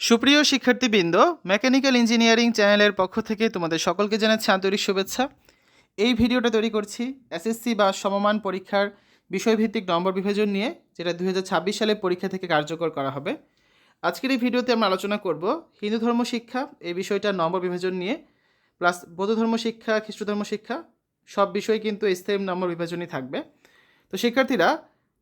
সুপ্রিয় শিক্ষার্থীবৃন্দ mechanical engineering চ্যানেলের পক্ষ থেকে তোমাদের সকলকে জানাচ্ছি আন্তরিক শুভেচ্ছা। এই ভিডিওটা তৈরি করছি এসএসসি বা সমমান পরীক্ষার বিষয়ভিত্তিক নম্বর বিভাজন নিয়ে, যেটা দু সালে পরীক্ষা থেকে কার্যকর করা হবে। আজকের এই ভিডিওতে আমরা আলোচনা করব হিন্দু ধর্ম শিক্ষা, এই বিষয়টা নম্বর বিভাজন নিয়ে, প্লাস বৌদ্ধ ধর্ম শিক্ষা, খ্রিস্ট ধর্ম শিক্ষা, সব বিষয় কিন্তু সেম নম্বর বিভাজনই থাকবে। তো শিক্ষার্থীরা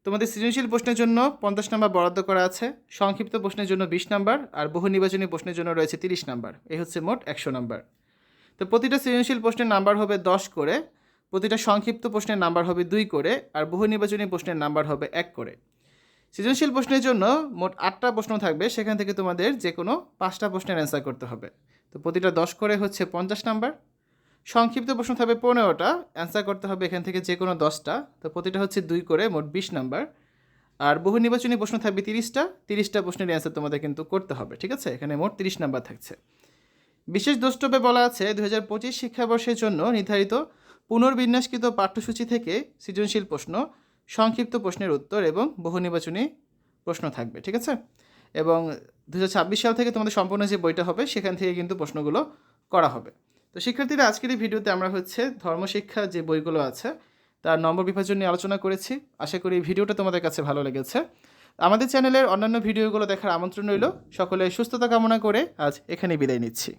তোমাদের সৃজনশীল প্রশ্নের জন্য পঞ্চাশ নাম্বার বরাদ্দ করা আছে, সংক্ষিপ্ত প্রশ্নের জন্য বিশ নাম্বার, আর বহু নির্বাচনী প্রশ্নের জন্য রয়েছে তিরিশ নাম্বার। এই হচ্ছে মোট একশো নাম্বার। তো প্রতিটা সৃজনশীল প্রশ্নের নাম্বার হবে দশ করে, প্রতিটা সংক্ষিপ্ত প্রশ্নের নাম্বার হবে দুই করে, আর বহু নির্বাচনী প্রশ্নের নাম্বার হবে এক করে। সৃজনশীল প্রশ্নের জন্য মোট আটটা প্রশ্ন থাকবে, সেখান থেকে তোমাদের যে কোনো পাঁচটা প্রশ্নের অ্যান্সার করতে হবে। তো প্রতিটা দশ করে হচ্ছে পঞ্চাশ নাম্বার সংক্ষিপ্ত প্রশ্ন থাকবে পনেরোটা। অ্যান্সার করতে হবে এখান থেকে যে কোনো দশটা। তো প্রতিটা হচ্ছে দুই করে, মোট বিশ নাম্বার। আর বহু নির্বাচনী প্রশ্ন থাকবে তিরিশটা। তিরিশটা প্রশ্নের অ্যান্সার তোমাদের কিন্তু করতে হবে, ঠিক আছে? এখানে মোট তিরিশ নাম্বার থাকছে। বিশেষ দ্রষ্টব্যে বলা আছে দু হাজার পঁচিশ শিক্ষাবর্ষের জন্য নির্ধারিত পুনর্বিন্যাসকৃত পাঠ্যসূচি থেকে সৃজনশীল প্রশ্ন, সংক্ষিপ্ত প্রশ্নের উত্তর এবং বহু নির্বাচনী প্রশ্ন থাকবে, ঠিক আছে? এবং দুহাজার ছাব্বিশ সাল থেকে তোমাদের সম্পূর্ণ যে বইটা হবে, সেখান থেকে কিন্তু প্রশ্নগুলো করা হবে। তো শিক্ষার্থীরা, আজকের এই ভিডিওতে আমরা হচ্ছে ধর্মশিক্ষা যে বইগুলো আছে, তার নম্বর বিভাজন নিয়ে আলোচনা করেছি। আশা করি ভিডিওটা তোমাদের কাছে ভালো লেগেছে। আমাদের চ্যানেলের অন্যান্য ভিডিওগুলো দেখার আমন্ত্রণ রইল। সকলে সুস্থতা কামনা করে আজ এখানে বিদায় নিচ্ছি।